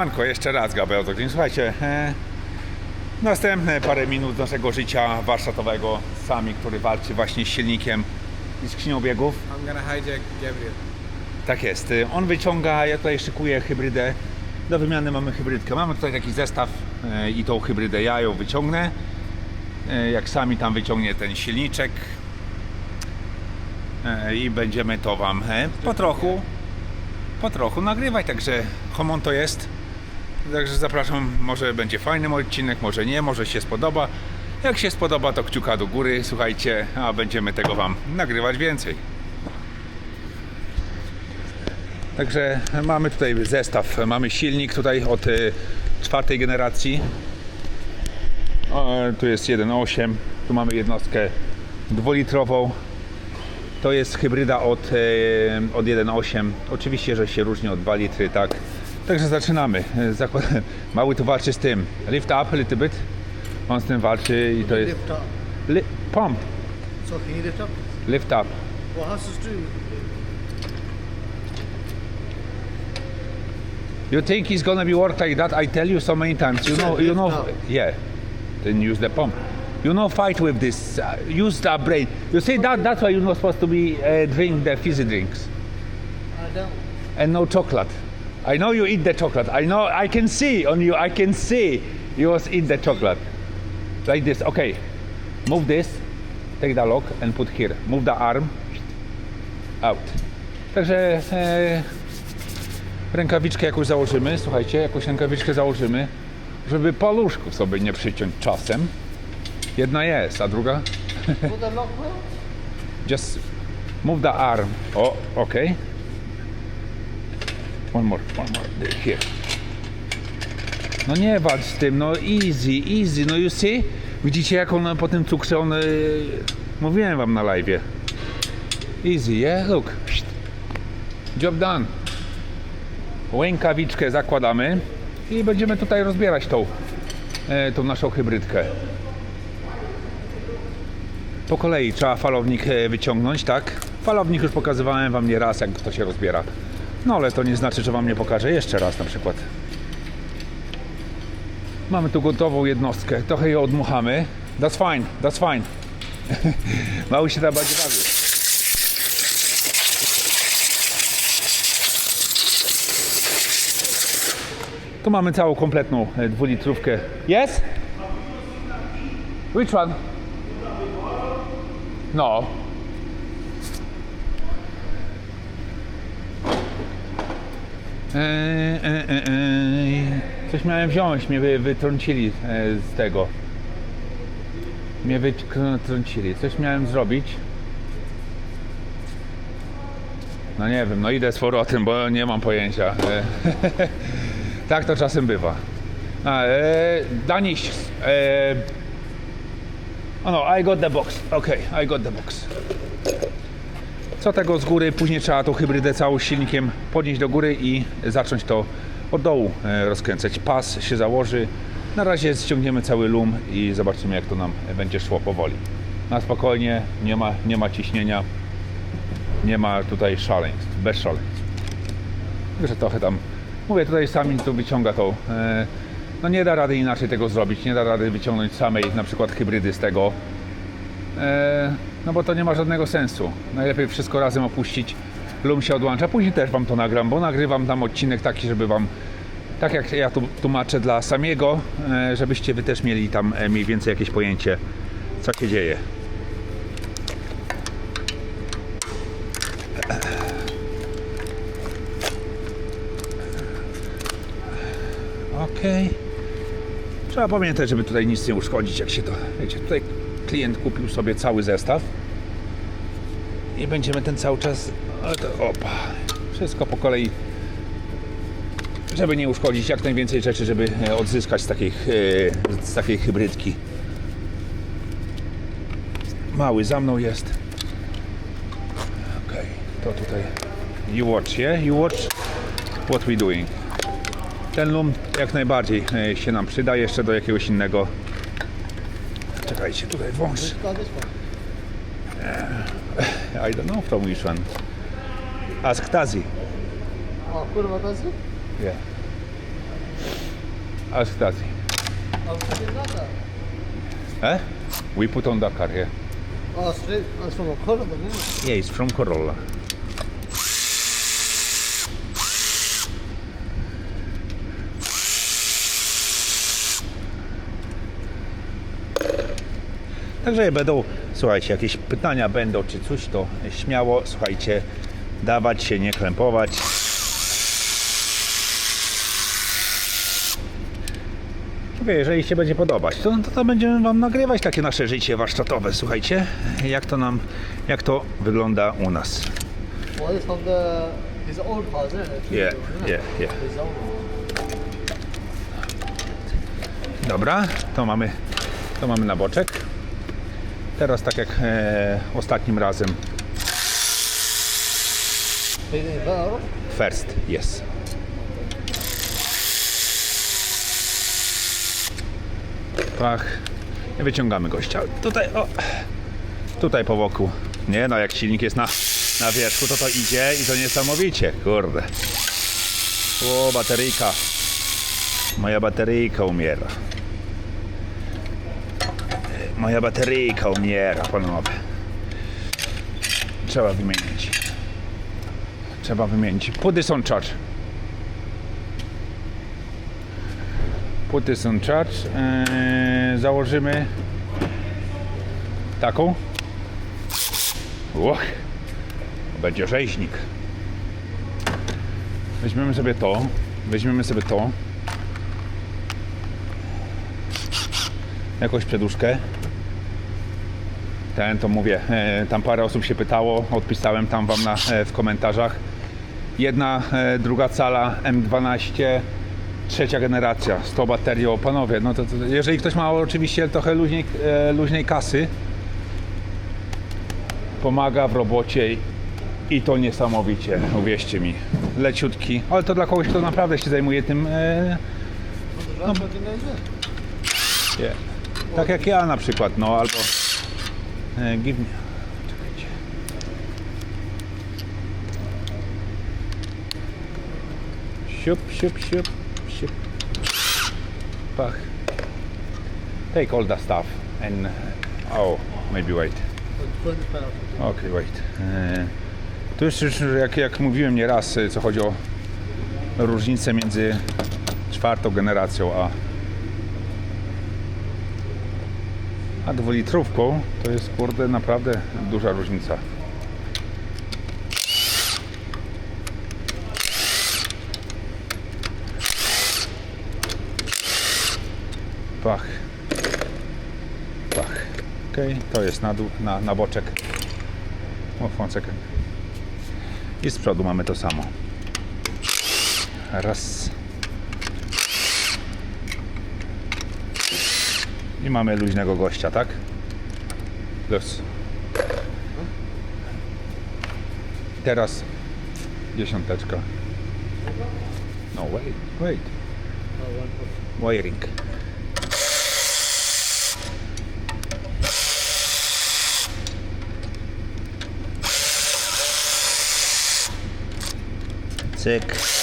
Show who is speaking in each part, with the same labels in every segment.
Speaker 1: Anko, jeszcze raz Gabriel Zoglin. Słuchajcie, e, następne parę minut naszego życia warsztatowego sami, który walczy właśnie z silnikiem i skrzynią biegów.
Speaker 2: I'm gonna hijack Gabriel.
Speaker 1: Tak jest. E, On wyciąga, ja tutaj szykuję hybrydę. Do wymiany mamy hybrydkę. Mamy tutaj taki zestaw e, i tą hybrydę ja ją wyciągnę. E, Jak sami tam wyciągnie ten silniczek e, i będziemy to Wam e, po trochu, po trochu nagrywać. Także homon to jest. Także zapraszam, może będzie fajny odcinek, może nie, może się spodoba. Jak się spodoba, to kciuka do góry, słuchajcie, a będziemy tego Wam nagrywać więcej. Także mamy tutaj zestaw, mamy silnik tutaj od y, czwartej generacji. Tu jest 1.8, tu mamy jednostkę dwulitrową. To jest hybryda od, y, od 1.8. Oczywiście, że się różni od 2 litry, tak. Także zaczynamy. Zakład... Mały tu walczy z tym. Lift up a little bit. On z tym walczy i to jest...
Speaker 3: Lift up.
Speaker 1: Li... Pump.
Speaker 3: So can you lift up?
Speaker 1: Lift up.
Speaker 3: Well, how's this do?
Speaker 1: You think it's gonna be work like that? I tell you so many times. You know, you know,
Speaker 3: No.
Speaker 1: yeah. Then use the pump. You know, fight with this. Uh, use the brain. You see that? That's why you're not supposed to be uh, drink the fizzy drinks
Speaker 3: I don't.
Speaker 1: and no chocolate. I know you eat the chocolate. I know. I can see on you. I can see you eat the chocolate. Like this. Okay. Move this. Take the lock and put here. Move the arm. Out. Także e, rękawiczkę jakąś założymy. Słuchajcie, jakąś rękawiczkę założymy, żeby paluszków sobie nie przyciąć czasem. Jedna jest, a druga? Just move the arm. Oh, okay. One more, one more. Here. No nie walcz z tym, no easy, easy. No you see? Widzicie jak on po tym cukrze, on... y, Mówiłem wam na live. Easy, yeah? Look. Job done. Łękawiczkę zakładamy i będziemy tutaj rozbierać tą, e, tą naszą hybrydkę. Po kolei trzeba falownik e, wyciągnąć, tak? Falownik już pokazywałem wam nie raz, jak to się rozbiera. No ale to nie znaczy, że wam nie pokażę jeszcze raz na przykład. Mamy tu gotową jednostkę, trochę ją odmuchamy. That's fine, that's fine. Mały się tam będzie bawił. Tu mamy całą kompletną e, dwulitrówkę. Yes? Which one? No. Eee. Coś miałem wziąć, mnie wy, wytrącili z tego. Mnie wytrącili. Coś miałem zrobić. No nie wiem, no idę z powrotem, bo nie mam pojęcia. Tak to czasem bywa. A, e, Daniś, e, Oh no, I got the box. Okay, I got the box. Co tego z góry, później trzeba tą hybrydę całą silnikiem podnieść do góry i zacząć to od dołu e, rozkręcać. Pas się założy. Na razie ściągniemy cały lum i zobaczymy jak to nam będzie szło powoli. Na spokojnie, nie ma, nie ma ciśnienia, nie ma tutaj szaleństw, bez szaleństw. Także trochę tam, mówię tutaj sami tu wyciąga tą e, no nie da rady inaczej tego zrobić, nie da rady wyciągnąć samej na przykład hybrydy z tego. No bo to nie ma żadnego sensu. Najlepiej wszystko razem opuścić. Lum się odłącza. Później też wam to nagram, bo nagrywam tam odcinek taki, żeby wam tak jak ja tu tłumaczę dla samiego, e, żebyście wy też mieli tam e, mniej więcej jakieś pojęcie, co się dzieje. Okej. Trzeba pamiętać, żeby tutaj nic nie uszkodzić, jak się to. Wiecie, tutaj klient kupił sobie cały zestaw i będziemy ten cały czas. Opa. Wszystko po kolei. Żeby nie uszkodzić jak najwięcej rzeczy, żeby e, odzyskać z takiej, e, z takiej hybrydki. Mały za mną jest. Okej, to tutaj. You watch, yeah? You watch what we doing. Ten lum jak najbardziej e, się nam przyda jeszcze do jakiegoś innego. Czekajcie, tutaj wąż. I don't know from which one. Ask Tazi.
Speaker 3: Oh, what about this?
Speaker 1: Yeah. Ask
Speaker 3: that.
Speaker 1: Eh? We put on Dakar here.
Speaker 3: Oh, straight. From a colour, isn't it?
Speaker 1: Yeah, it's from Corolla. Także będą, słuchajcie, jakieś pytania będą czy coś, to śmiało, słuchajcie, dawać się, nie krępować. Mówię, jeżeli się będzie podobać, to, to, to będziemy Wam nagrywać takie nasze życie warsztatowe, słuchajcie, jak to nam, jak to wygląda u nas.
Speaker 3: Well, it's from the his old isn't it?
Speaker 1: Yeah, yeah, yeah.
Speaker 3: His.
Speaker 1: Dobra, to mamy, to mamy na boczek. Teraz tak jak e, ostatnim razem, first, yes. Pach. I wyciągamy gościa. Tutaj, o, tutaj po boku. Nie no, jak silnik jest na, na wierzchu, to to idzie i to niesamowicie, kurde. O, bateryjka. Moja bateryjka umiera. Moja bateryjka umiera, panowie. Trzeba wymienić. Trzeba wymienić. Put this on charge. Put this on charge. Eee, założymy taką. Uch, będzie rzeźnik. Weźmiemy sobie to. Weźmiemy sobie to. Jakąś przeduszkę. Ten to mówię, e, tam parę osób się pytało, odpisałem tam wam na, e, w komentarzach. Jedna, e, druga cala M12, trzecia generacja, 100 baterią. Panowie, no to, to jeżeli ktoś ma oczywiście trochę luźniej, luźnej kasy, pomaga w robocie i, to niesamowicie, uwierzcie mi. Leciutki, ale to dla kogoś, kto naprawdę się zajmuje tym, nie. tak jak ja na przykład, no albo give me. Czekajcie. Siup, siup, siup, siup. Pach. Take all the stuff and oh, maybe wait. Okay, wait. E, Tu już, już jak, jak mówiłem nieraz, e, co chodzi o różnicę między czwartą generacją a a dwulitrówką, to jest kurde naprawdę duża różnica. Pach. Pach. Okej, to jest na dół, na, na boczek. Second. I z przodu mamy to samo. Raz. I mamy luźnego gościa, tak? Plus. Teraz dziesiąteczka. No wait, wait. Wiring. Cyk.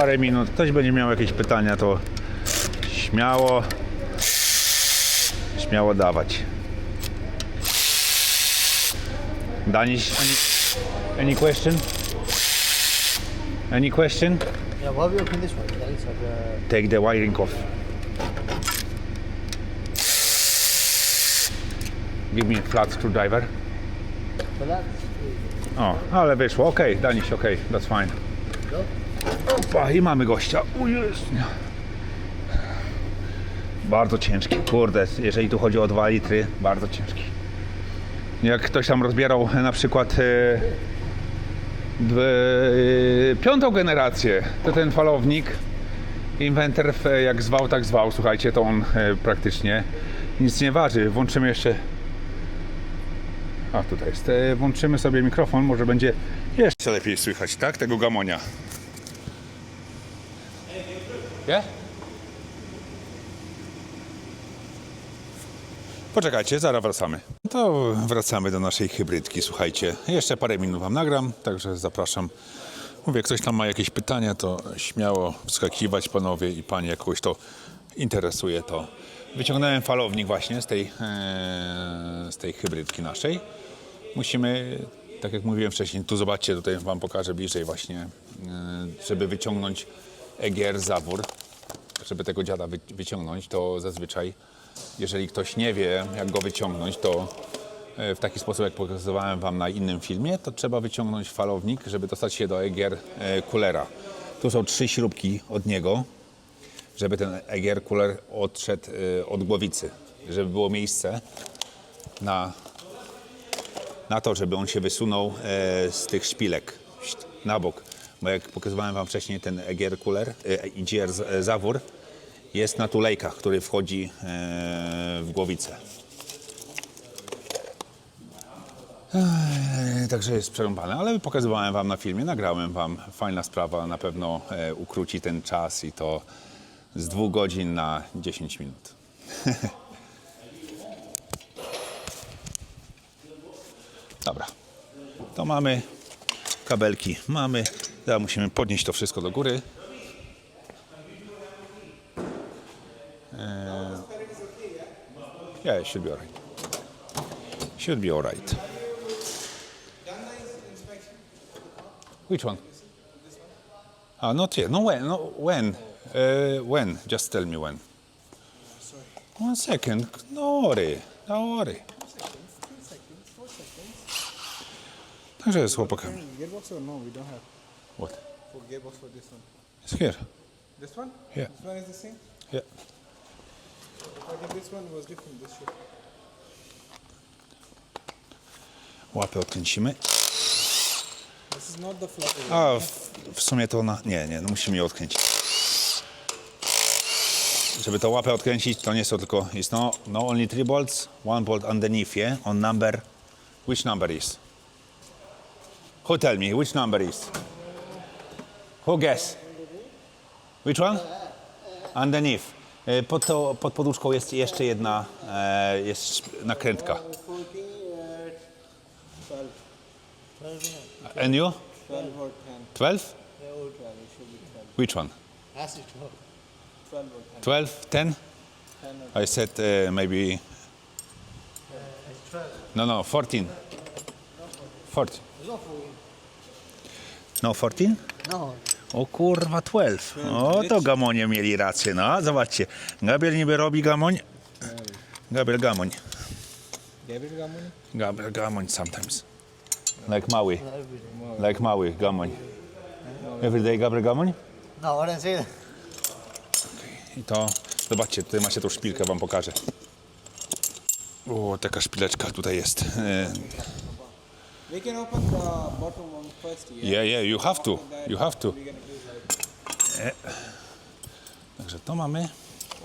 Speaker 1: Parę minut. Ktoś będzie miał jakieś pytania, to śmiało śmiało dawać. Danish, any, any question? Any question?
Speaker 3: Yeah, why you opened this one? That looks like uh,
Speaker 1: Take the wiring off. Give me a flat screwdriver.
Speaker 3: but that's
Speaker 1: O, ale wyszło. Okej, Danish, okej, that's fine.
Speaker 3: go.
Speaker 1: Opa, i mamy gościa. Jest. Bardzo ciężki, kurde, jeżeli tu chodzi o 2 litry, bardzo ciężki. Jak ktoś tam rozbierał na przykład e, dwie, e, piątą generację, to ten falownik Inventor e, jak zwał, tak zwał, słuchajcie, to on e, praktycznie nic nie waży. Włączymy jeszcze a tutaj jest. E, Włączymy sobie mikrofon, może będzie jeszcze lepiej słychać, tak? Tego gamonia. Yeah? Poczekajcie, zaraz wracamy. To wracamy do naszej hybrydki, słuchajcie. Jeszcze parę minut wam nagram, także zapraszam. Mówię, ktoś tam ma jakieś pytania, to śmiało wskakiwać panowie i panie, jak kogoś to interesuje, to wyciągnąłem falownik właśnie z tej, e, z tej hybrydki naszej. Musimy, tak jak mówiłem wcześniej, tu zobaczcie, tutaj wam pokażę bliżej właśnie, e, żeby wyciągnąć EGR zawór, żeby tego dziada wy, wyciągnąć, to zazwyczaj, jeżeli ktoś nie wie, jak go wyciągnąć, to e, w taki sposób, jak pokazywałem Wam na innym filmie, to trzeba wyciągnąć falownik, żeby dostać się do EGR e, kulera. Tu są trzy śrubki od niego, żeby ten EGR kuler odszedł e, od głowicy, żeby było miejsce na, na to, żeby on się wysunął z tych szpilek na bok. Bo jak pokazywałem Wam wcześniej, ten EGR e, EGR e, zawór jest na tulejkach, który wchodzi e, w głowicę. Eee, Także jest przerąbane, ale pokazywałem Wam na filmie, nagrałem Wam. Fajna sprawa, na pewno e, ukróci ten czas i to z dwóch godzin na 10 minut. Dobra, to mamy kabelki, mamy. Teraz musimy podnieść to wszystko do góry. Yeah, it should be alright. Should be alright. Which one? Ah, not yet. No, when? No, when? Uh, when? Just tell me when. One second. No worry. No worry. Także jest chłopakami. What?
Speaker 2: For gearbox for this one.
Speaker 1: It's here.
Speaker 2: This one?
Speaker 1: Yeah.
Speaker 2: This one is the same?
Speaker 1: Yeah.
Speaker 2: I think this one was different. This should.
Speaker 1: Łapę odkręcimy.
Speaker 2: This is not the flutter.
Speaker 1: A w, w sumie to ona. Nie, nie, no musimy je odkręcić. Żeby to łapę odkręcić, to nie są tylko. Jest no, no only three bolts, one bolt underneath, yeah? On number. Which number is? Who tell me which number is? Who guess? Which one? Underneath. E, Pod, to, pod poduszką jest jeszcze jedna e, jest nakrętka.
Speaker 3: 14 at 12. 12,
Speaker 1: And you?
Speaker 2: 12 or 10.
Speaker 1: 12?
Speaker 3: yeah, old 12, it should be 12.
Speaker 1: Which one?
Speaker 3: Has it 12?
Speaker 2: 12 or 10.
Speaker 1: 12? 10?
Speaker 2: 10 or
Speaker 1: I said uh, maybe
Speaker 3: It's 12.
Speaker 1: no no 14. 14.
Speaker 3: It's not 14.
Speaker 1: No 14?
Speaker 3: No.
Speaker 1: O kurwa 12. O to gamonie mieli rację. No zobaczcie. Gabriel niby robi gamoń. Gabriel gamoń.
Speaker 2: Gabriel Gamoni?
Speaker 1: Gabriel gamoń sometimes. Like mały. Like mały gamoń. Everyday Gabriel gamoń?
Speaker 3: No, I didn't that.
Speaker 1: I to zobaczcie, tutaj macie tą szpilkę, wam pokażę. O, taka szpileczka tutaj jest. E,
Speaker 2: We can open the bottom one first. Yeah.
Speaker 1: Yeah, yeah, you have to. You have to.
Speaker 2: Like.
Speaker 1: Także to mamy.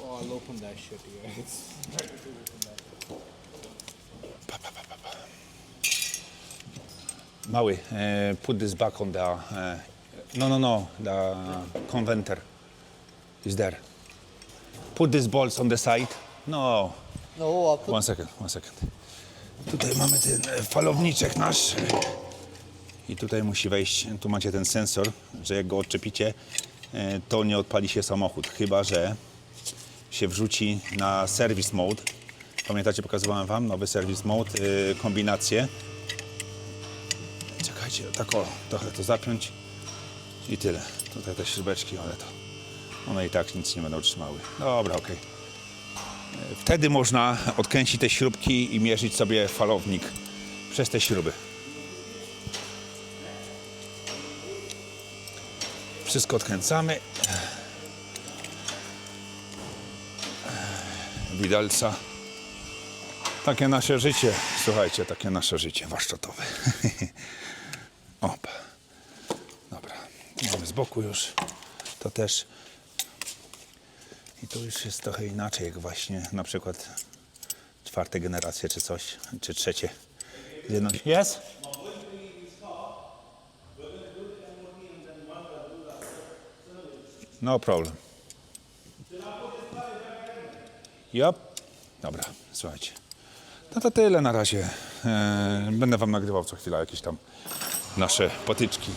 Speaker 2: Oh, I'll open that shit. Yeah. It's
Speaker 1: Mały, e, put this back on the... E, no, no, no, the conventer is there. Put these bolts on the side. No,
Speaker 3: No, I'll put
Speaker 1: one second, one second. Tutaj mamy ten e, falowniczek nasz. I tutaj musi wejść, tu macie ten sensor, że jak go odczepicie, e, to nie odpali się samochód, chyba że się wrzuci na service mode. Pamiętacie, pokazywałem wam nowy service mode, e, kombinację. Czekajcie, tak o, trochę to zapiąć i tyle. Tutaj te śrubeczki, ale to one i tak nic nie będą trzymały. Dobra, okej. E, Wtedy można odkręcić te śrubki i mierzyć sobie falownik przez te śruby. Wszystko odkręcamy. Widelca. Takie nasze życie. Słuchajcie, takie nasze życie warsztatowe. Opa. Dobra. Mamy z boku już. To też. I to już jest trochę inaczej, jak właśnie na przykład czwarte generacje czy coś, czy trzecie. Yes? No problem. Yep. Dobra, słuchajcie. No to tyle na razie. E, Będę Wam nagrywał co chwila jakieś tam nasze potyczki.